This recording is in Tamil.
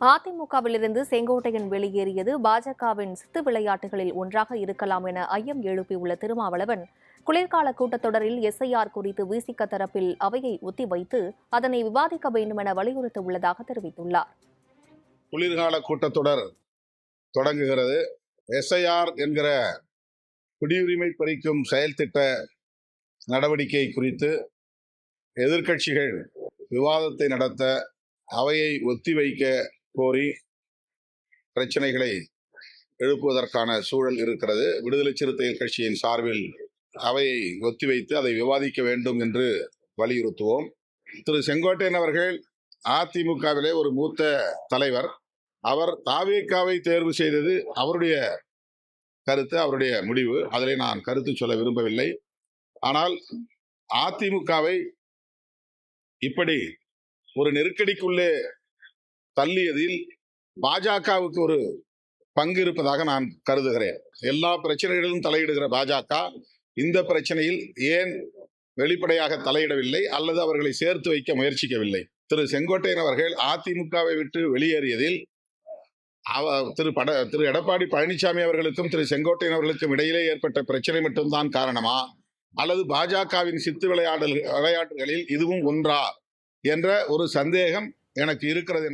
அதிமுகவிலிருந்து செங்கோட்டையன் வெளியேறியது பாஜகவின் சித்து விளையாட்டுகளில் ஒன்றாக இருக்கலாம் என ஐயம் எழுப்பியுள்ள திருமாவளவன் குளிர்கால கூட்டத்தொடரில் எஸ்ஐஆர் குறித்து விசிக தரப்பில் அவையை ஒத்திவைத்து அதனை விவாதிக்க வேண்டும் என வலியுறுத்த உள்ளதாக தெரிவித்துள்ளார். குளிர்கால கூட்டத்தொடர் தொடங்குகிறது. எஸ்ஐஆர் என்கிற குடியுரிமை பறிக்கும் செயல் திட்ட நடவடிக்கை குறித்து எதிர்க்கட்சிகள் விவாதத்தை நடத்த அவையை ஒத்திவைக்க கோரி பிரச்சனைகளை எழுப்புவதற்கான சூழல் இருக்கிறது. விடுதலை சிறுத்தைகள் கட்சியின் சார்பில் அவையை ஒத்திவைத்து அதை விவாதிக்க வேண்டும் என்று வலியுறுத்துவோம். திரு செங்கோட்டையன் அவர்கள் அதிமுகவிலே ஒரு மூத்த தலைவர். அவர் தாவேக்காவை தேர்வு செய்தது அவருடைய கருத்து அவருடைய முடிவு. அதிலே நான் கருத்து சொல்ல விரும்பவில்லை. ஆனால் அதிமுகவை இப்படி ஒரு நெருக்கடிக்குள்ளே தள்ளியதில் பாஜகவுக்கு ஒரு பங்கு இருப்பதாக நான் கருதுகிறேன். எல்லா பிரச்சனைகளிலும் தலையிடுகிற பாஜக இந்த பிரச்சனையில் ஏன் வெளிப்படையாக தலையிடவில்லை அல்லது அவர்களை சேர்த்து வைக்க முயற்சிக்கவில்லை? திரு செங்கோட்டையன் அவர்கள் அதிமுகவை விட்டு வெளியேறியதில் அவ திரு பட திரு எடப்பாடி பழனிசாமி அவர்களுக்கும் திரு செங்கோட்டையன் அவர்களுக்கும் இடையிலே ஏற்பட்ட பிரச்சனை மட்டும்தான் காரணமா? அல்லது பாஜகவின் சித்து விளையாடல் விளையாட்டுகளில் இதுவும் ஒன்றா? என்ற ஒரு சந்தேகம் எனக்கு இருக்கிறது